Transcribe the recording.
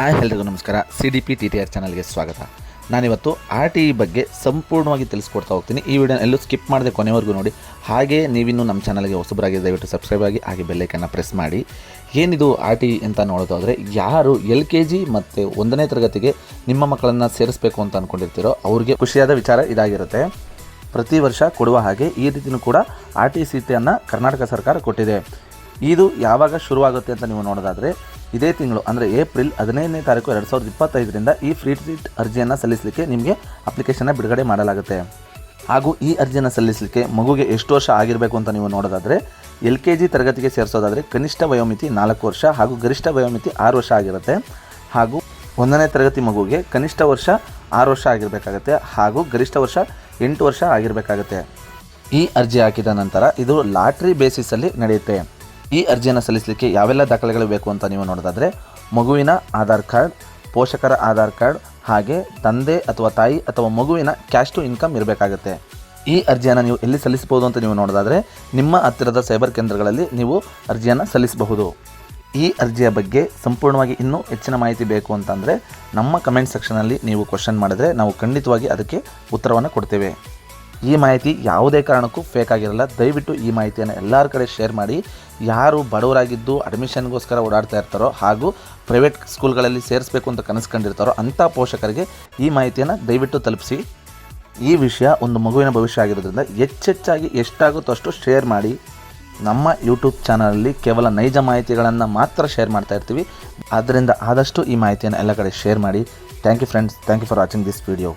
Hi ಎಲ್ರಿಗೂ ನಮಸ್ಕಾರ. C D P T T R ಚಾನಲ್ಗೆ ಸ್ವಾಗತ. ನಾನಿವತ್ತು ಆರ್ ಟಿ ಇ ಬಗ್ಗೆ ಸಂಪೂರ್ಣವಾಗಿ ತಿಳಿಸ್ಕೊಡ್ತಾ ಹೋಗ್ತೀನಿ. ಈ ವಿಡಿಯೋ ಎಲ್ಲೂ ಸ್ಕಿಪ್ ಮಾಡದೆ ಕೊನೆವರೆಗೂ ನೋಡಿ. ಹಾಗೆ ನೀವಿನ್ನೂ ನಮ್ಮ ಚಾನಲ್ಗೆ ಹೊಸಬರಾಗಿ ದಯವಿಟ್ಟು ಸಬ್ಸ್ಕ್ರೈಬ್ ಆಗಿ, ಹಾಗೆ ಬೆಲ್ಲೈಕನ್ನು ಪ್ರೆಸ್ ಮಾಡಿ. ಏನಿದು ಆರ್ ಟಿ ಅಂತ ನೋಡೋದಾದರೆ, ಯಾರು ಎಲ್ ಕೆ ಜಿ ಮತ್ತು ಒಂದನೇ ತರಗತಿಗೆ ನಿಮ್ಮ ಮಕ್ಕಳನ್ನು ಸೇರಿಸಬೇಕು ಅಂತ ಅಂದ್ಕೊಂಡಿರ್ತೀರೋ ಅವ್ರಿಗೆ ಖುಷಿಯಾದ ವಿಚಾರ ಇದಾಗಿರುತ್ತೆ. ಪ್ರತಿ ವರ್ಷ ಕೊಡುವ ಹಾಗೆ ಈ ರೀತಿಯೂ ಕೂಡ ಆರ್ ಟಿ ಸಿ ಟಿಯನ್ನು ಕರ್ನಾಟಕ ಸರ್ಕಾರ ಕೊಟ್ಟಿದೆ. ಇದು ಯಾವಾಗ ಶುರುವಾಗುತ್ತೆ ಅಂತ ನೀವು ನೋಡೋದಾದರೆ ಇದೇ ತಿಂಗಳು, ಅಂದರೆ ಏಪ್ರಿಲ್ ಹದಿನೈದನೇ ತಾರೀಕು ಎರಡು ಸಾವಿರದ ಇಪ್ಪತ್ತೈದರಿಂದ ಈ ಫ್ರೀ ಟ್ರೀಟ್ ಅರ್ಜಿಯನ್ನು ಸಲ್ಲಿಸಲಿಕ್ಕೆ ನಿಮಗೆ ಅಪ್ಲಿಕೇಶನ್ನ ಬಿಡುಗಡೆ ಮಾಡಲಾಗುತ್ತೆ. ಹಾಗೂ ಈ ಅರ್ಜಿಯನ್ನು ಸಲ್ಲಿಸಲಿಕ್ಕೆ ಮಗುಗೆ ಎಷ್ಟು ವರ್ಷ ಆಗಿರಬೇಕು ಅಂತ ನೀವು ನೋಡೋದಾದರೆ, ಎಲ್ ಕೆ ಜಿ ತರಗತಿಗೆ ಸೇರಿಸೋದಾದರೆ ಕನಿಷ್ಠ ವಯೋಮಿತಿ ನಾಲ್ಕು ವರ್ಷ ಹಾಗೂ ಗರಿಷ್ಠ ವಯೋಮಿತಿ ಆರು ವರ್ಷ ಆಗಿರುತ್ತೆ. ಹಾಗೂ ಒಂದನೇ ತರಗತಿ ಮಗುವಿಗೆ ಕನಿಷ್ಠ ವರ್ಷ ಆರು ವರ್ಷ ಆಗಿರಬೇಕಾಗತ್ತೆ ಹಾಗೂ ಗರಿಷ್ಠ ವರ್ಷ ಎಂಟು ವರ್ಷ ಆಗಿರಬೇಕಾಗತ್ತೆ. ಈ ಅರ್ಜಿ ಹಾಕಿದ ನಂತರ ಇದು ಲಾಟ್ರಿ ಬೇಸಿಸಲ್ಲಿ ನಡೆಯುತ್ತೆ. ಈ ಅರ್ಜಿಯನ್ನು ಸಲ್ಲಿಸಲಿಕ್ಕೆ ಯಾವೆಲ್ಲ ದಾಖಲೆಗಳು ಬೇಕು ಅಂತ ನೀವು ನೋಡೋದಾದರೆ, ಮಗುವಿನ ಆಧಾರ್ ಕಾರ್ಡ್, ಪೋಷಕರ ಆಧಾರ್ ಕಾರ್ಡ್ ಹಾಗೆ ತಂದೆ ಅಥವಾ ತಾಯಿ ಅಥವಾ ಮಗುವಿನ ಕ್ಯಾಶ್ ಟು ಇನ್ಕಮ್ ಇರಬೇಕಾಗುತ್ತೆ. ಈ ಅರ್ಜಿಯನ್ನು ನೀವು ಎಲ್ಲಿ ಸಲ್ಲಿಸಬಹುದು ಅಂತ ನೀವು ನೋಡೋದಾದರೆ, ನಿಮ್ಮ ಹತ್ತಿರದ ಸೈಬರ್ ಕೇಂದ್ರಗಳಲ್ಲಿ ನೀವು ಅರ್ಜಿಯನ್ನು ಸಲ್ಲಿಸಬಹುದು. ಈ ಅರ್ಜಿಯ ಬಗ್ಗೆ ಸಂಪೂರ್ಣವಾಗಿ ಇನ್ನೂ ಹೆಚ್ಚಿನ ಮಾಹಿತಿ ಬೇಕು ಅಂತಂದರೆ, ನಮ್ಮ ಕಮೆಂಟ್ ಸೆಕ್ಷನಲ್ಲಿ ನೀವು ಕ್ವಶನ್ ಮಾಡಿದ್ರೆ ನಾವು ಖಂಡಿತವಾಗಿ ಅದಕ್ಕೆ ಉತ್ತರವನ್ನು ಕೊಡ್ತೇವೆ. ಈ ಮಾಹಿತಿ ಯಾವುದೇ ಕಾರಣಕ್ಕೂ ಫೇಕ್ ಆಗಿರಲ್ಲ. ದಯವಿಟ್ಟು ಈ ಮಾಹಿತಿಯನ್ನು ಎಲ್ಲರ ಕಡೆ ಶೇರ್ ಮಾಡಿ. ಯಾರು ಬಡವರಾಗಿದ್ದು ಅಡ್ಮಿಷನ್ಗೋಸ್ಕರ ಓಡಾಡ್ತಾ ಇರ್ತಾರೋ ಹಾಗೂ ಪ್ರೈವೇಟ್ ಸ್ಕೂಲ್ಗಳಲ್ಲಿ ಸೇರಿಸಬೇಕು ಅಂತ ಕನಸ್ಕೊಂಡಿರ್ತಾರೋ ಅಂಥ ಪೋಷಕರಿಗೆ ಈ ಮಾಹಿತಿಯನ್ನು ದಯವಿಟ್ಟು ತಲುಪಿಸಿ. ಈ ವಿಷಯ ಒಂದು ಮಗುವಿನ ಭವಿಷ್ಯ ಆಗಿರೋದ್ರಿಂದ ಹೆಚ್ಚೆಚ್ಚಾಗಿ ಎಷ್ಟಾಗುತ್ತೋ ಅಷ್ಟು ಶೇರ್ ಮಾಡಿ. ನಮ್ಮ ಯೂಟ್ಯೂಬ್ ಚಾನಲಲ್ಲಿ ಕೇವಲ ನೈಜ ಮಾಹಿತಿಗಳನ್ನು ಮಾತ್ರ ಶೇರ್ ಮಾಡ್ತಾ ಇರ್ತೀವಿ. ಆದ್ದರಿಂದ ಆದಷ್ಟು ಈ ಮಾಹಿತಿಯನ್ನು ಎಲ್ಲ ಕಡೆ ಶೇರ್ ಮಾಡಿ. Thank you friends thank you for watching this video